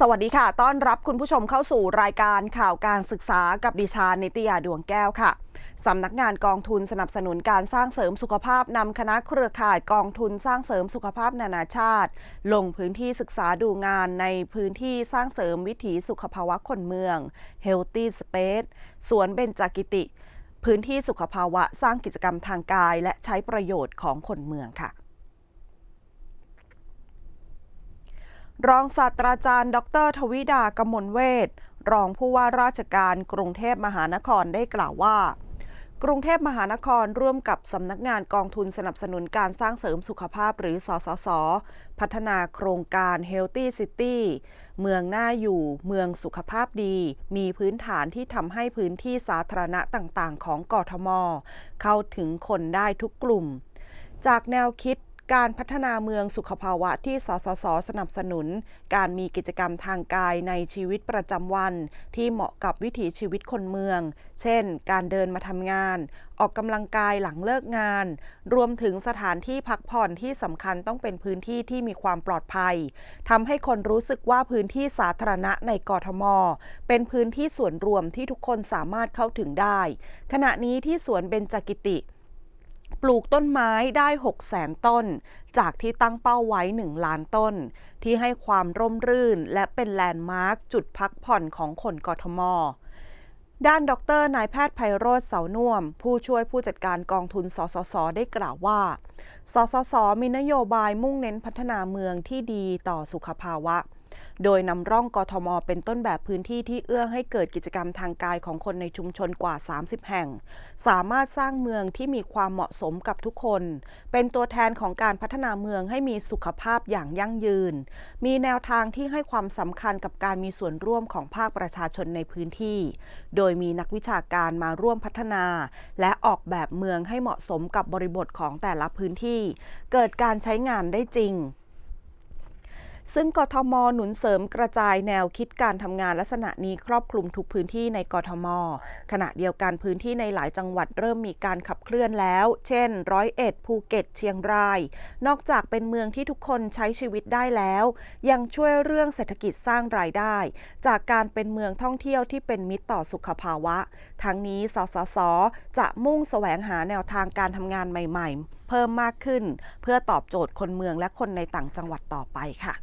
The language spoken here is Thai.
สวัสดีค่ะ ต้อนรับคุณผู้ชมเข้าสู่รายการข่าวการศึกษากับดิฉันนิตยาดวงแก้วค่ะ สำนักงานกองทุนสนับสนุนการสร้างเสริมสุขภาพนำคณะเครือข่ายกองทุนสร้างเสริมสุขภาพนานาชาติ ลงพื้นที่ศึกษาดูงานในพื้นที่สร้างเสริมวิถีสุขภาวะคนเมือง Healthy Space สวนเบญจกิติ พื้นที่สุขภาวะสร้างกิจกรรมทางกาย และใช้ประโยชน์ของคนเมืองค่ะ รองศาสตราจารย์ ดร ทวิดากมลเวทรองผู้ว่าราชการกรุงเทพมหานครได้กล่าวว่า กรุงเทพมหานครร่วมกับสำนักงานกองทุนสนับสนุนการสร้างเสริมสุขภาพหรือสสส พัฒนาโครงการ Healthy City เมืองน่าอยู่ เมืองสุขภาพดี มีพื้นฐานที่ทำให้พื้นที่สาธารณะต่างๆ ของกทม เข้าถึงคนได้ทุกกลุ่ม จากแนวคิด การพัฒนาเมืองสุขภาวะที่สสส สนับสนุน การมีกิจกรรมทางกายในชีวิตประจำวัน ที่เหมาะกับวิถีชีวิตคนเมือง เช่น การเดินมาทำงาน ออกกำลังกายหลังเลิกงาน รวมถึงสถานที่พักผ่อนที่สำคัญต้องเป็นพื้นที่ที่มีความปลอดภัยทำให้คนรู้สึกว่าพื้นที่สาธารณะในกทม เป็นพื้นที่ส่วนรวมที่ทุกคนสามารถเข้าถึงได้ ขณะนี้ที่สวนเบญจกิติ ปลูกต้นไม้ได้ 6 0แสนต้น จากที่ตั้งเป้าไว้ 1 ล้านต้น ที่ให้ความร่มรื่น และเป็นแลนด์มาร์คจุดพักผ่อนของคนกทม ด้านดรนายแพทย์ไพโรธเสาน่วม ผู้ช่วยผู้จัดการกองทุนสสส ได้กล่าวว่า สสส มีนโยบายมุ่งเน้นพัฒนาเมืองที่ดีต่อสุขภาวะ โดยนำร่องกทม เป็นต้นแบบพื้นที่ที่เอื้อให้เกิดกิจกรรมทางกายของคนในชุมชนกว่า 30 แห่ง สามารถสร้างเมืองที่มีความเหมาะสมกับทุกคน เป็นตัวแทนของการพัฒนาเมืองให้มีสุขภาพอย่างยั่งยืน มีแนวทางที่ให้ความสำคัญกับการมีส่วนร่วมของภาคประชาชนในพื้นที่ โดยมีนักวิชาการมาร่วมพัฒนา และออกแบบเมืองให้เหมาะสมกับบริบทของแต่ละพื้นที่ เกิดการใช้งานได้จริง ซึ่งกทมหนุนเสริมกระจายแนวคิดการทำงานลักษณะนี้ครอบคลุมทุกพื้นที่ในกทม ขณะเดียวกันพื้นที่ในหลายจังหวัดเริ่มมีการขับเคลื่อนแล้ว เช่น ร้อยเอ็ดภูเก็ตเชียงราย นอกจากเป็นเมืองที่ทุกคนใช้ชีวิตได้แล้ว ยังช่วยเรื่องเศรษฐกิจสร้างรายได้ จากการเป็นเมืองท่องเที่ยวที่เป็นมิตรต่อสุขภาวะ ทั้งนี้สสส จะมุ่งแสวงหาแนวทางการทำงานใหม่ ๆ เพิ่มมากขึ้น เพื่อตอบโจทย์คนเมืองและคนในต่างจังหวัดต่อไปค่ะ